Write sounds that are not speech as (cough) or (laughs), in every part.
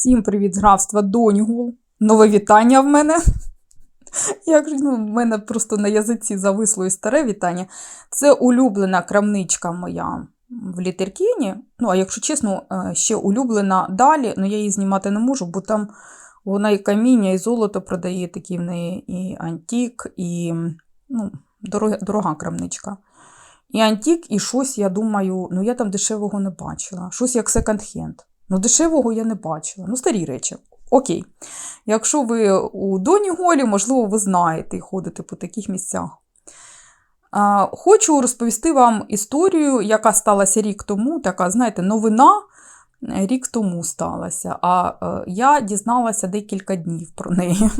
Всім привіт з графства Донігул. Нове вітання в мене. Як ж, ну, в мене просто на язиці зависло і старе вітання. Це улюблена крамничка моя в Літеркіні. Ну, а якщо чесно, е, ще улюблена далі, але я її знімати не можу, бо там вона і каміння, і золото продає, такі в неї і антік, і ну, дорога, дорога крамничка. І антік, і щось, я думаю, ну я там дешевого не бачила. Щось як секонд-хенд. Ну, дешевого я не бачила. Ну, старі речі. Окей. Якщо ви у Доніголі, можливо, ви знаєте і ходите по таких місцях. Хочу розповісти вам історію, яка сталася рік тому. Така, знаєте, новина рік тому сталася. А е, я дізналася декілька днів про неї.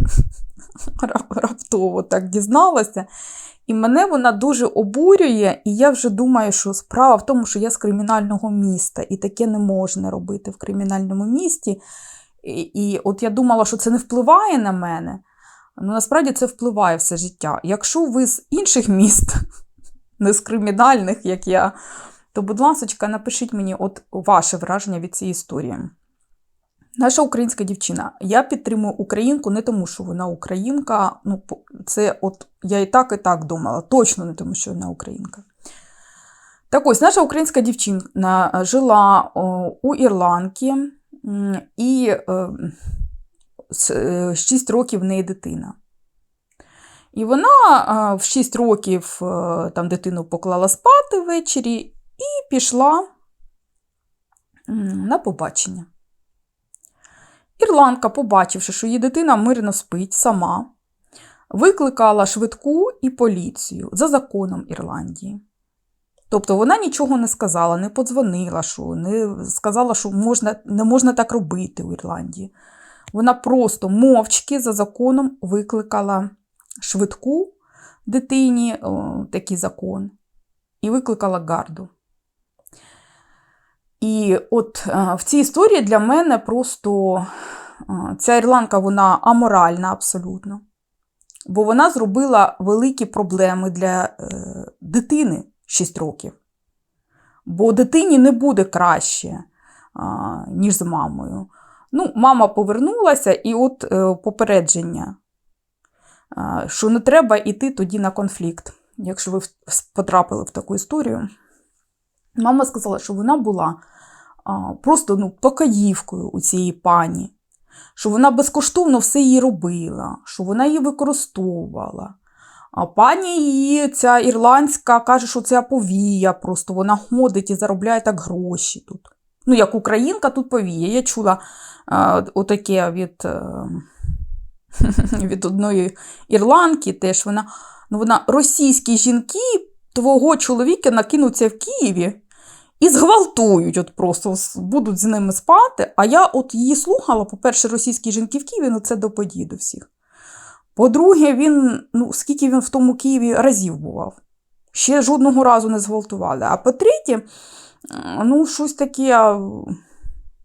(laughs) Рап- Раптово так дізналася. І мене вона дуже обурює, і я вже думаю, що справа в тому, що я з кримінального міста, і таке не можна робити в кримінальному місті. І, і от я думала, що це не впливає на мене. Ну насправді це впливає все життя. Якщо ви з інших міст, (laughs) не з кримінальних, як я, то, будь ласка, напишіть мені от ваше враження від цієї історії. Наша українська дівчина. Я підтримую українку не тому, що вона українка. Ну, це от я і так, і так думала. Точно не тому, що вона українка. Так ось, наша українська дівчина е, жила у Ірландії і е, з, е, 6 років в неї дитина. І вона е, в 6 років е, там дитину поклала спати ввечері і пішла на побачення. Ірландка, побачивши, що її дитина мирно спить сама, викликала швидку і поліцію за законом Ірландії. Тобто вона нічого не сказала, не подзвонила, що не сказала, що можна, не можна так робити у Ірландії. Вона просто мовчки за законом викликала швидку дитині, о, такий закон, і викликала гарду. І от е, в цій історії для мене просто е, ця ірландка вона аморальна абсолютно. Бо вона зробила великі проблеми для е, дитини 6 років. Бо дитині не буде краще, а, ніж з мамою. Ну, мама повернулася, і от е, попередження, що не треба йти тоді на конфлікт, якщо ви потрапили в таку історію. Мама сказала, що вона була просто ну, покаївкою у цієї пані, що вона безкоштовно все їй робила, що вона її використовувала. А пані її, ця ірландська, каже, що це повія, просто вона ходить і заробляє так гроші тут. Ну, як українка, тут повія. Я чула а, отаке від, е, (laughs) від одної ірландки, теж вона, ну, вона російські жінки твого чоловіка накинуться в Києві і зґвалтують, от просто будуть з ними спати. А я от її слухала, по-перше, російські жінки в Києві, ну це до подій до всіх. По-друге, він, ну, скільки він в тому Києві разів бував. Ще жодного разу не зґвалтували. А по-третє, ну, щось таке,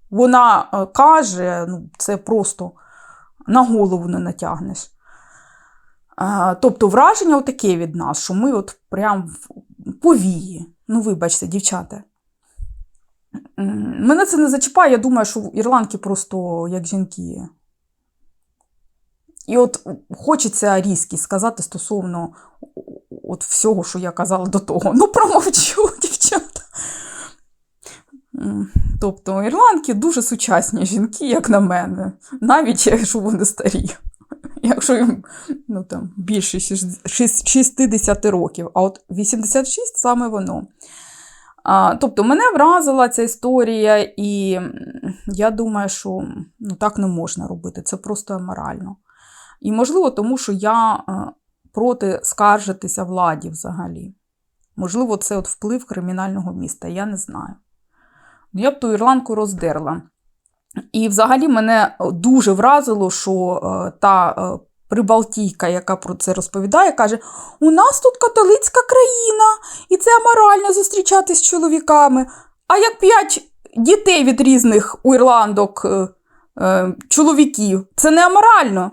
вона е, каже, ну, це просто на голову не натягнеш. Тобто враження отаке від нас, що ми от прям повії. Ну, вибачте, дівчата. Мене це не зачіпає, я думаю, що ірландки просто як жінки. І от хочеться різкість сказати стосовно от всього, що я казала до того. Ну, промовчу, (laughs) дівчата. Тобто ірландки дуже сучасні жінки, як на мене, навіть якщо вони старі. Якщо їм ну, там, більше шість- шість- 60 років, а от 86 саме воно. А, тобто мене вразила ця історія, і я думаю, що ну, так не можна робити. Це просто аморально. І можливо, тому що я е, проти скаржитися владі взагалі. Можливо, це от вплив кримінального міста, я не знаю. Ну, Я б ту ірландку роздерла. І взагалі мене дуже вразило, що е, та е, прибалтійка, яка про це розповідає, каже: у нас тут католицька країна, і це аморально зустрічатись з чоловіками. А як п'ять дітей від різних у ірландок е, е, чоловіків, це не аморально.